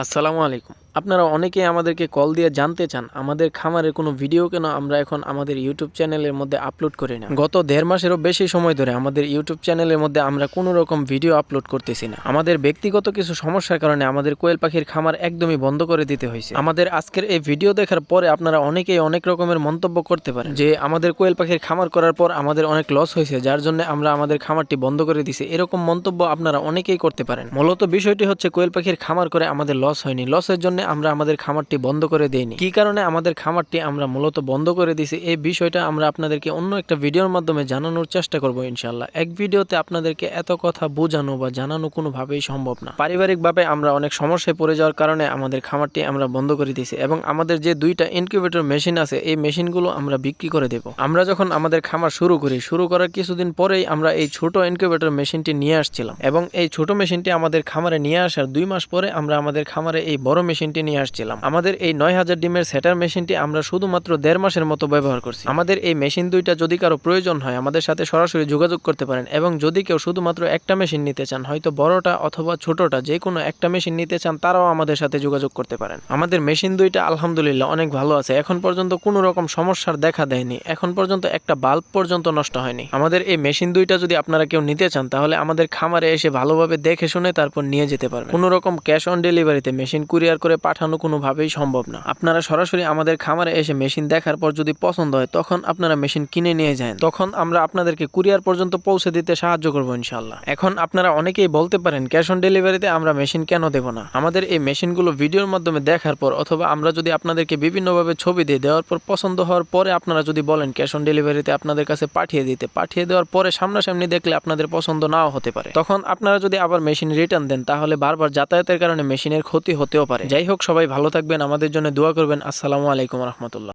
আসসালামু আলাইকুম। আপনারা অনেকেই আমাদেরকে কল দিয়ে জানতে চান, আমাদের খামারের কোনো ভিডিও কেন আমরা এখন আমাদের ইউটিউব চ্যানেলের মধ্যে আপলোড করি না? গত দেড় মাসেরও বেশি সময় ধরে আমাদের ইউটিউব চ্যানেলের মধ্যে আমরা কোনো রকম ভিডিও আপলোড করতেছি না। আমাদের ব্যক্তিগত কিছু সমস্যার কারণে আমাদের কোয়েল পাখির খামার একদমই বন্ধ করে দিতে হয়েছে। আমাদের আজকের এই ভিডিও দেখার পরে আপনারা অনেকেই অনেক রকমের মন্তব্য করতে পারেন যে, আমাদের কোয়েল পাখির খামার করার পর আমাদের অনেক লস হয়েছে, যার জন্য আমরা আমাদের খামারটি বন্ধ করে দিছি। এরকম মন্তব্য আপনারা অনেকেই করতে পারেন। মূলত বিষয়টি হচ্ছে কোয়েল পাখির খামার করে আমাদের লস হয়নি। লসের জন্য আমরা আমাদের খামারটি বন্ধ করে দেইনি। কি কারণে আমাদের খামারটি আমরা মূলত বন্ধ করে দিছি এই বিষয়টা আমরা আপনাদেরকে অন্য একটা ভিডিওর মাধ্যমে জানানোর চেষ্টা করব ইনশাল্লাহ এক ভিডিওতে আপনাদেরকে এত কথা বোঝানো বা জানানো কোনোভাবেই সম্ভব না। পারিবারিকভাবে আমরা অনেক সমস্যায় পড়ে যাওয়ার কারণে আমাদের খামারটি আমরা বন্ধ করে দিয়েছি এবং আমাদের যে দুইটা ইনকিউবেটর মেশিন আছে, এই মেশিনগুলো আমরা বিক্রি করে দেব। আমরা যখন আমাদের খামার শুরু করি, শুরু করার কিছুদিন পরেই আমরা এই ছোট ইনকিউবেটর মেশিনটি নিয়ে আসছিলাম এবং এই ছোট মেশিনটি আমাদের খামারে নিয়ে আসার দুই মাস পরে আমরা আমাদের খামারে এই বড় মেশিনটি নিয়ে আসছিলাম। আমাদের এই নয় হাজার ডিমের সেটার মেশিনটি আমরা শুধুমাত্র দেড় মাসের মতো ব্যবহার করছি। আমাদের এই মেশিন দুইটা যদি কারও প্রয়োজন হয়, আমাদের সাথে সরাসরি যোগাযোগ করতে পারেন এবং যদি কেউ শুধুমাত্র একটা মেশিন নিতে চান, হয়তো বড়টা অথবা ছোটটা যে কোনো একটা মেশিন নিতে চান, তারাও আমাদের সাথে যোগাযোগ করতে পারেন। আমাদের মেশিন দুইটা আলহামদুলিল্লাহ অনেক ভালো আছে। এখন পর্যন্ত কোনো রকম সমস্যার দেখা দেয়নি। এখন পর্যন্ত একটা বাল্ব পর্যন্ত নষ্ট হয়নি। আমাদের এই মেশিন দুইটা যদি আপনারা কেউ নিতে চান, তাহলে আমাদের খামারে এসে ভালোভাবে দেখে শুনে তারপর নিয়ে যেতে পারবেন। কোনো রকম ক্যাশ অন ডেলিভারিতে মেশিন কুরিয়ার করে পাঠানো কোনোভাবেই সম্ভব না। আপনারা সরাসরি আমাদের খামারে এসে মেশিন দেখার পর যদি পছন্দ হয়, তখন আপনারা মেশিন কিনে নিয়ে যান। তখন আমরা আপনাদেরকে কুরিয়ার পর্যন্ত পৌঁছে দিতে সাহায্য করব ইনশাল্লাহ এখন আপনারা অনেকেই বলতে পারেন, ক্যাশ অন ডেলিভারিতে আমরা মেশিন কেন দেব না? আমাদের এই মেশিনগুলো ভিডিওর মাধ্যমে দেখার পর অথবা আমরা যদি আপনাদেরকে বিভিন্নভাবে ছবি দিয়ে দেওয়ার পর পছন্দ হওয়ার পরে আপনারা যদি বলেন, ক্যাশ অন ডেলিভারিতে আপনাদের কাছে পাঠিয়ে দিতে। পাঠিয়ে দেওয়ার পরে সামনাসামনি দেখলে আপনাদের পছন্দ নাও হতে পারে। তখন আপনারা যদি আবার মেশিন রিটার্ন দেন, তাহলে বারবার যাতায়াতের কারণে মেশিনের ক্ষতি হতেও পারে। যাই হোক সবাই ভালো থাকবেন আমাদের জন্য দোয়া করবেন। আসসালামু আলাইকুম রহমতুল্লাহ।